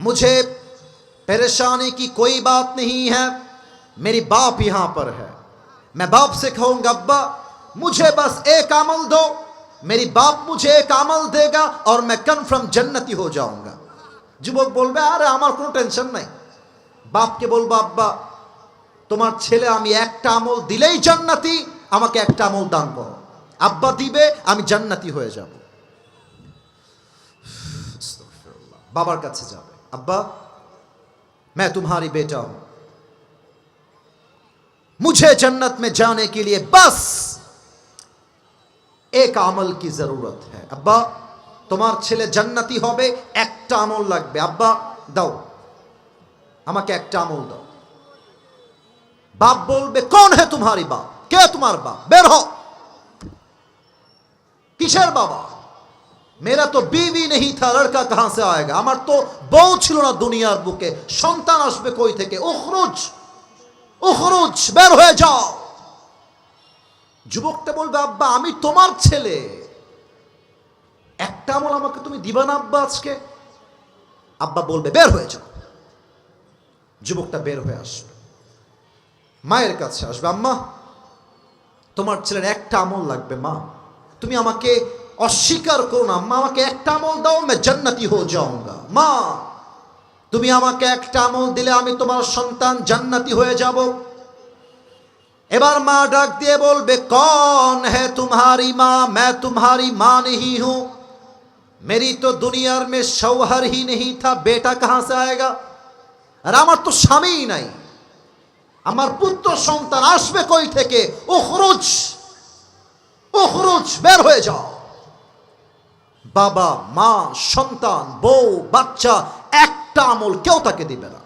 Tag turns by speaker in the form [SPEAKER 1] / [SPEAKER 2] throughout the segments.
[SPEAKER 1] मुझे परेशानी की कोई बात नहीं है मेरी बाप यहां पर है मैं बाप से कहूंगा अब्बा मुझे बस एक अमल दो मेरी बाप मुझे एक अमल देगा और मैं कन्फर्म जन्नती हो जाऊंगा যুবক বলবে আরে আমার কোনো টেনশন নাই বাপকে বলবো আব্বা তোমার ছেলে আমি একটা আমল দিলেই জান্নাতি আমাকে একটা আমল দান করো আব্বা দিবে আমি জান্নাতি হয়ে যাব বাবার কাছে যাবে अब्बा मैं तुम्हारी बेटा हूं मुझे जन्नत में जाने के लिए बस एक আমল की जरूरत है अब्बा তোমার ছেলে জান্নাতি হবে একটা আমল লাগবে আব্বা দাও আমাকে একটা আমল দাও বাপ বলবে কোন হে তোমারি বাপ কে তোমার বাপ বের হও কিসের বাবা মেরা তো বিবি নেই থা লড়কা কাহা সে আয়েগা আমার তো বউ ছিল না দুনিয়ার বুকে সন্তান আসবে কই থেকে উখরুজ উখরুজ বের হয়ে যাও যুবকটা বলবে আব্বা আমি তোমার ছেলে একটা আমল আমাকে তুমি দিবা না আব্বা আজকে আব্বা বলবে বের হয়ে যাও যুবকটা বের হয়ে আসবে মায়ের কাছে আসবে আম্মা তোমার ছেলের একটা আমল লাগবে, মা। তুমি আমাকে অস্বীকার করো না। মা, আমাকে একটা আমল দাও আমি জান্নাতি হয়ে যাওঙ্গা। মা, তুমি আমাকে একটা আমল দিলে আমি তোমার সন্তান জান্নাতি হয়ে যাব। এবার মা ডাক দিয়ে বলবে, কন হে তুমারি মা, মে তুমারি মা নেই হু। মেরি তো দুনিয়ার মে সৌহার হি নেই থা, বেটা কাহা সে আয়েগা? আর আমার তো স্বামী নাই। আমার পুত্র সন্তান আসবে কই থেকে? ওখরুজ ওখরুজ বের হয়ে যাও। বাবা, মা, সন্তান, বউ, বাচ্চা, একটা আমল কেউ তাকে দিবে না।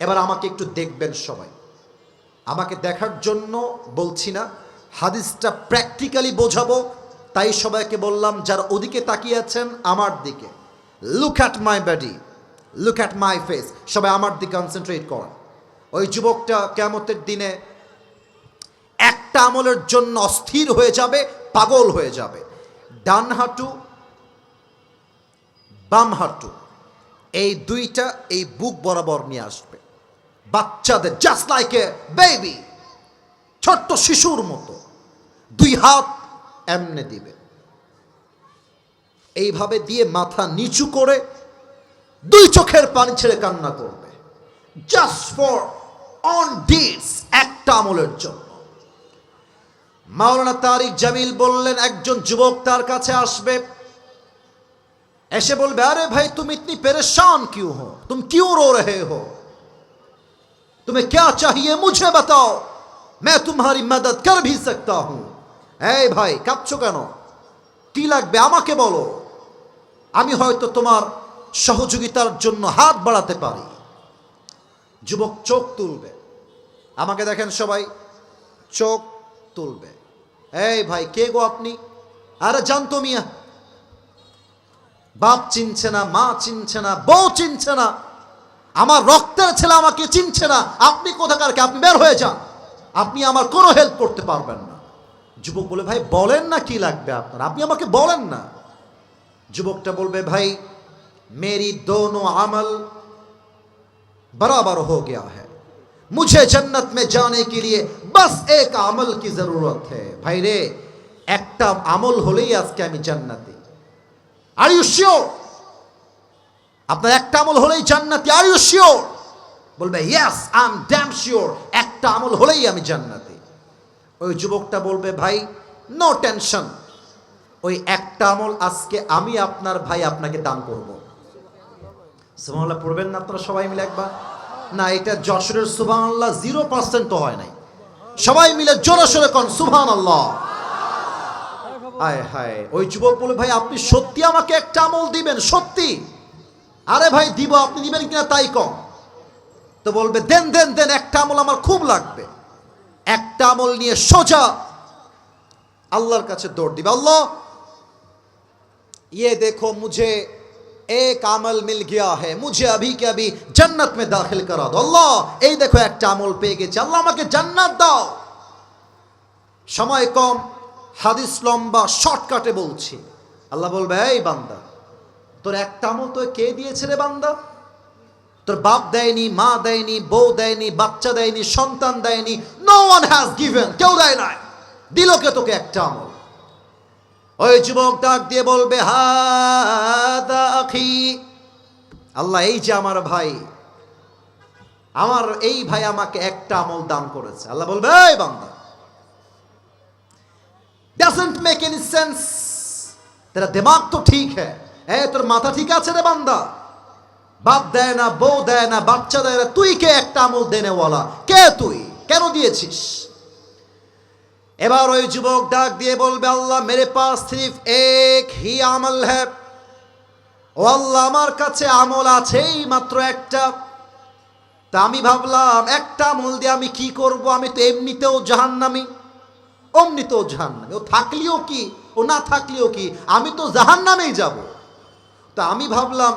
[SPEAKER 1] এবার আমাকে একটু দেখবেন সবাই। আমাকে দেখার জন্য বলছি না, হাদিসটা প্র্যাকটিক্যালি বোঝাবো, তাই সবাইকে বললাম, যার ওদিকে তাকিয়ে আছেন, আমার দিকে। Look at my body look at my face সবাই আমার দিকে কনসেন্ট্রেট করেন। ওই যুবকটা কেমতের দিনে একটা আমলের জন্য অস্থির হয়ে যাবে, পাগল হয়ে যাবে। ডান হাঁটু বাম হাঁটু এই দুইটা এই বুক বরাবর নিয়ে আসবে। বাচ্চাদের জাস্ট লাইক এ বেবি ছোট্ট শিশুর মতো, দুই হাত এমনে দিবে। এইভাবে দিয়ে মাথা নিচু করে দুই চোখের পানি ছেড়ে কান্না করবে। জাস্ট ফর অন ডিটস একটা আমলের জন্য। মাওলানা তারিক জামিল বললেন একজন যুবক তার কাছে আসবে এসে বলবে আরে ভাই তুমি ইতনি परेशान क्यों हो तुम क्यों रो रहे हो तुम्हें क्या चाहिए मुझे बताओ मैं तुम्हारी मदद कर भी सकता हूं এই ভাই কাঁদছো কেন কি লাগবে আমাকে বলো আমি হয়তো তোমার সহযোগিতার জন্য হাত বাড়াতে পারি যুবক চোখ তুলবে আমাকে দেখেন সবাই চোখ তুলবে এই ভাই, কে গো আপনি? আরে জানতো মিয়া। বাপ চিনছে না, মা চিনছে না, বউ চিনছে না। আমার রক্তের ছেলে আমাকে চিনছে না। আপনি কোথাকারকে আপনি বের হয়ে যান। আপনি আমার কোনো হেল্প করতে পারবেন না। যুবক বলে, ভাই, বলেন না কি লাগবে আপনার? আপনি আমাকে বলেন না। যুবকটা বলবে, ভাই, মেরি দোনো আমল বরাবর হো গিয়া হ্যাঁ মুঝে জন্নত মে জানে কে লিয়ে বাস, এক আমল কি জরুরত হ্যাঁ ভাই রে একটা আমল হলেই আজকে আমি জান্নাতি। আর ইউ শিওর আপনার একটা আমল হলেই জান্নাতি। আর ইউ শিওর বলবে yes I am damn sure একটা আমল হলেই আমি জান্নাতি। ওই যুবকটা বলবে, ভাই নো টেনশন ওই একটা আমল আজকে আমি আপনার ভাই আপনাকে দান করব। সুবহানাল্লাহ, পড়বেন না আপনারা সবাই মিলে একবার? না, এটা যশোরের সুবহানাল্লাহ জিরো পার্সেন্ট তো হয় নাই। সবাই মিলে জোরে সোরে কন সুহান আল্লাহ আয় হায়। ওই যুবক বলে, ভাই, আপনি সত্যি আমাকে একটা আমল দিবেন, সত্যি? আরে ভাই, দিব, আপনি দিবেন কিনা তাই কম। তো বলবে, দেন দেন দেন, একটা আমল আমার খুব লাগবে। একটা আমল নিয়ে সোজা আল্লাহর কাছে দৌড় দিবে। আল্লাহ ইয়ে দেখো, মুঝে এক আমল মিল গিয়া হে মুঝে আভি কে আভি জান্নাত মে দাখিল করা দো আল্লাহ এই দেখো একটা আমল পেয়ে গেছে। আল্লাহ আমাকে জান্নাত দাও। সময় কম, হাদিস লম্বা, শর্টকাটে বলছি। আল্লাহ বলবে, এই বান্দা, তোর একটা আমল তো কে দিয়েছে রে বান্দা? তোর বাপ দেয়নি, মা দেয়নি, বউ দেয়নি, বাচ্চা দেয়নি, সন্তান দেয়নি নো ওয়ান হ্যাজ গিভেন কেউ দেয় নাই। দিল কে তোকে একটা আমল? ওই যুবক ডাক দিয়ে বলবে, হাদা আল্লাহ, এই যে আমার ভাই, আমার এই ভাই আমাকে একটা আমল দান করেছে। আল্লাহ বলবে, এই বান্দা ডাজন্ট মেক এনি সেন্স তেরা দিমাগ তো ঠিক হ্যাঁ এ, তোর মাথা ঠিক আছে রে বান্দা? বাপ দেয় না, বউ দেয় না, বাচ্চা দেয় না, তুই কে একটা আমল দেনেওয়ালা? কে তুই? কেন দিয়েছিস? এবার ওই যুবক ডাক দিয়ে বলবে, আল্লাহ মেরে পাস সির্ফ এক হি আমল হ্যাঁ ও আল্লাহ, আমার কাছে আমল আছেই মাত্র একটা। তা আমি ভাবলাম, একটা আমল দিয়ে আমি কি করব? আমি তো এমনিতেও জাহান্নামি। অমনিতেও জাহান্নামি। ও থাকলেও কি? ও না থাকলেও কি? আমি তো জাহান্নামেই যাব। তা আমি ভাবলাম,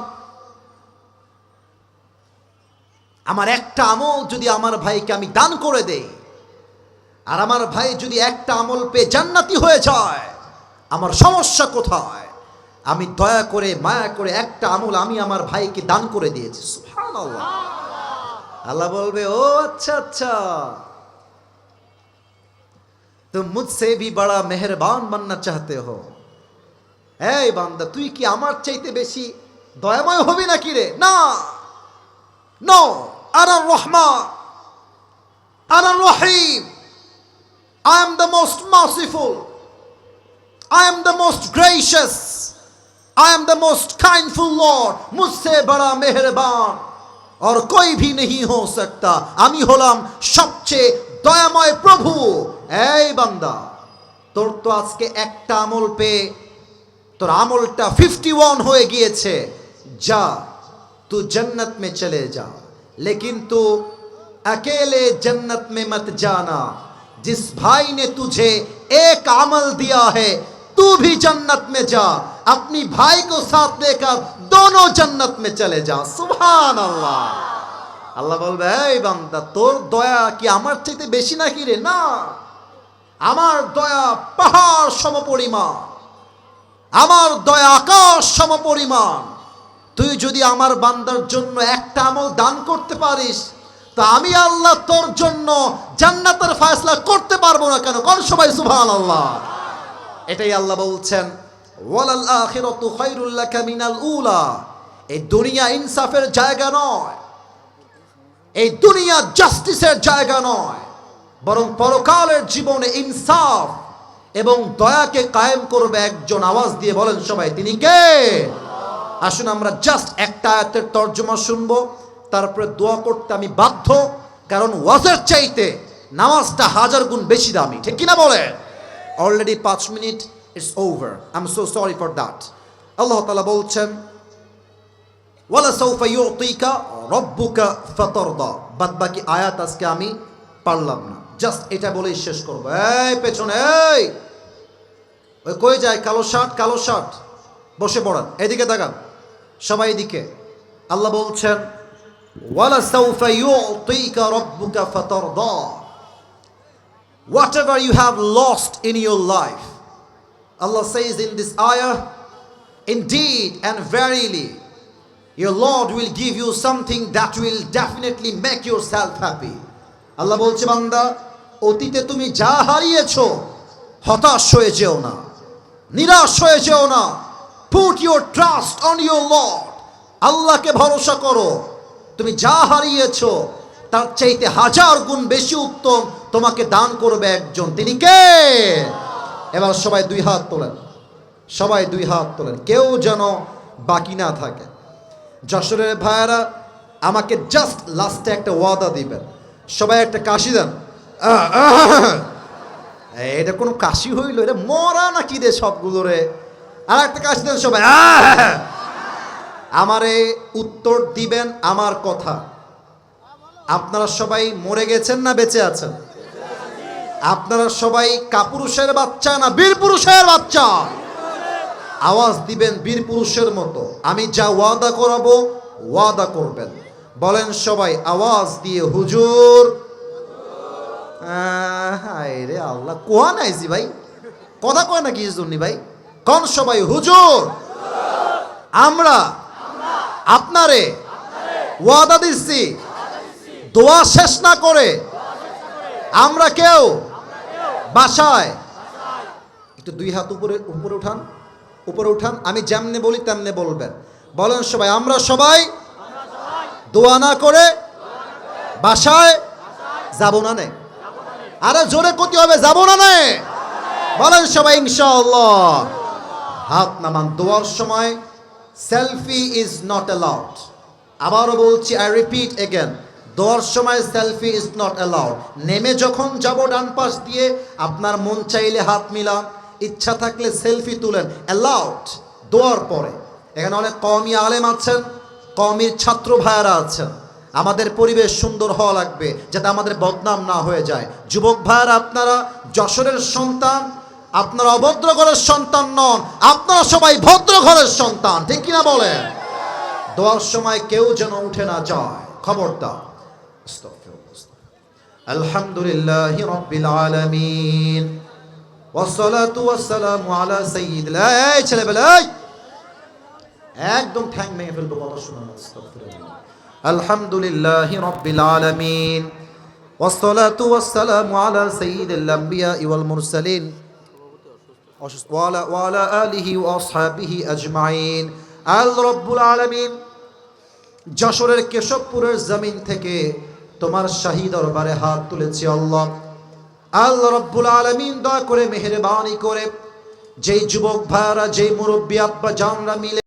[SPEAKER 1] আমার একটা আমল যদি আমার ভাইকে আমি দান করে দেই আর আমার ভাই যদি একটা আমল পেয়ে জান্নাতি হয়ে যায়, আমার সমস্যা কোথায়? আমি দয়া করে, মায়া করে একটা আমল আমি আমার ভাইকে দান করে দিয়েছি। আল্লাহ বলবে, ও আচ্ছা আচ্ছা। তো মুঝসে ভি বড়া মেহরবান বাননা চাহতে হো। এই বান্দা, তুই কি আমার চাইতে বেশি দয়াময় হবি নাকি রে? না। নো আর রহমান আর Rahim. I am the most merciful. I am the most gracious. I am the most kindful Lord. मुझसे बड़ा मेहरबान और कोई भी नहीं हो सकता আমি হলাম সবচেয়ে দয়াময় প্রভু এই বান্দা তোর তো আজকে একটা আমল পেয়ে তোর আমলটা ফিফটি ওয়ান হয়ে গিয়েছে যা तू जन्नत में चले जा लेकिन तू अकेले जन्नत में मत जाना जिस भाई ने तुझे एक अमल दिया है तू भी जन्नत में जा अपनी भाई को साथ लेकर दोनों जन्नत में चले जा सुभान अल्लाह আল্লাহ বলবে এই বান্দা তোর দয়া কি আমার চাইতে বেশি নাকি রে না আমার দয়া পাহাড় সমপরিমাণ আমার দয়া আকাশ সমপরিমাণ তুই যদি আমার বান্দার জন্য একটা আমল দান করতে পারিস তা আমি আল্লাহ তোর জন্য জান্নাতের ফয়সলা করতে পারব না কেন? কোন সবাই সুবহান আল্লাহ এটাই আল্লাহ বলছেন, ওয়ালাল আখিরাতু খায়রুল লাকা মিনাল উলা। এই দুনিয়া ইনসাফের জায়গা নয়। এই দুনিয়া জাস্টিসের জায়গা নয়। বরং পরকালের জীবনে ইনসাফ এবং দয়াকে কায়েম করবে একজন আওয়াজ দিয়ে বলেন সবাই, তিনি কে? আসুন আমরা জাস্ট একটা আয়াতের তর্জমা শুনব। তারপরে দোয়া করতে আমি বাধ্য, কারণ ওয়াজের চাইতে নামাজটা হাজার গুণ বেশি দামি। ঠিক কিনা বলে? অলরেডি পাঁচ minute it's over I am so sorry for that Allah Ta'ala বলছেন, ওয়ালা সৌফা ইউতিকা রব্বুকা ফাতারদা। বাদ বাকি আয়াত আজকে আমি পারলাম না। জাস্ট এটা বলেই শেষ করব। এই পেছনে, এই! ওই কই যায়? কালো শার্ট কালো শার্ট। বসে পড়ান। এদিকে দেখান সবাই এদিকে। আল্লাহ বলছেন whatever you have lost in your life Allah says in this ayah indeed and verily your Lord will give you something that will definitely make yourself happy. আল্লাহ বলছে বান্দা অতীতে তুমি যা হারিয়েছো হতাশ হয়ে যেও না নিরাশ হয়ে যেও না put your trust on your lord আল্লাহকে ভরসা করো তুমি যা হারিয়েছো, তার চাইতে হাজার গুণ বেশি উত্তম তোমাকে দান করবে একজন। তিনি কে? এবার সবাই দুই হাত তোলেন। সবাই দুই হাত তোলেন। কেউ যেন বাকি না থাকে। যশোরের ভাইয়ারা, আমাকে জাস্ট লাস্টে একটা ওয়াদা দিবেন। সবাই একটা কাশি দেন। এটা কোনো কাশি হইল? এটা মরা নাকি রে সবগুলো রে? আর একটা কাশি দেন সবাই! আমারে উত্তর দিবেন আমার কথা। আপনারা সবাই মরে গেছেন না বেঁচে আছেন? আপনারা সবাই কাপুরুষের বাচ্চা না বীর পুরুষের বাচ্চা? আওয়াজ দিবেন বীর পুরুষের মতো। আমি যা ওয়াদা করাবো, ওয়াদা করবেন। বলেন সবাই, আওয়াজ দিয়ে হুজুর। রে আল্লাহ কোয়া নাইছি ভাই? কথা কয় না কি জন্য ভাই? কোন সবাই, হুজুর। আমরা আপনারে ওয়াদা দিচ্ছি, দোয়া শেষ না করে আমরা কেউ বাসায়, একটু দুই হাত উপরে উপরে উঠান উপরে উঠান, আমি যেমনে বলি তেমনে বলবেন। বলেন সবাই, আমরা সবাই দোয়া না করে বাসায় যাব না নে। আরে জোরে ক্ষতি হবে, যাব না নে। বলেন সবাই, ইনশাআল্লাহ। হাত নামান, দোয়ার সময় সেলফি ইজ নট অ্যালাউড আবারও বলছি আই রিপিট এগেন দোয়ার সময় সেলফি ইজ নট অ্যালাউড নেমে যখন যাব ডান পাশ দিয়ে, আপনার মন চাইলে হাত মিলান, ইচ্ছা থাকলে সেলফি তুলেন অ্যালাউড দোয়ার পরে। এখানে অনেক কমই আলেম আছেন কমির ছাত্র ভাইয়ারা আছেন। আমাদের পরিবেশ সুন্দর হওয়া লাগবে, যাতে আমাদের বদনাম না হয়ে যায়। যুবক ভাইয়ারা, আপনারা যশোরের সন্তান আপনারা অভদ্র ঘরের সন্তান নন আপনারা সবাই ভদ্র ঘরের সন্তান ঠিক কিনা বলেন দোয়ার সময় কেউ যেন উঠে না যায় খবরদার আলহামদুলিল্লাহ রব্বিল আলামিন والصلاة والسلام على سيد এই ছেলেবেলা এই! একদম ঠ্যাং ভেঙে ফেলবো কথা শোনা আলহামদুলিল্লাহ রব্বিল আলামিন والصلاة والسلام على سيد الأنبياء والمرسلين যশোরের কেশবপুরের জমিন থেকে তোমার শাহী দরবারে হাত তুলেছি আল্লাহ। আল রব্বুল আলমিন, দয়া করে মেহরবানি করে যেই যুবক ভাইরা যেই মুরব্বী আব্বা জানরা মিলে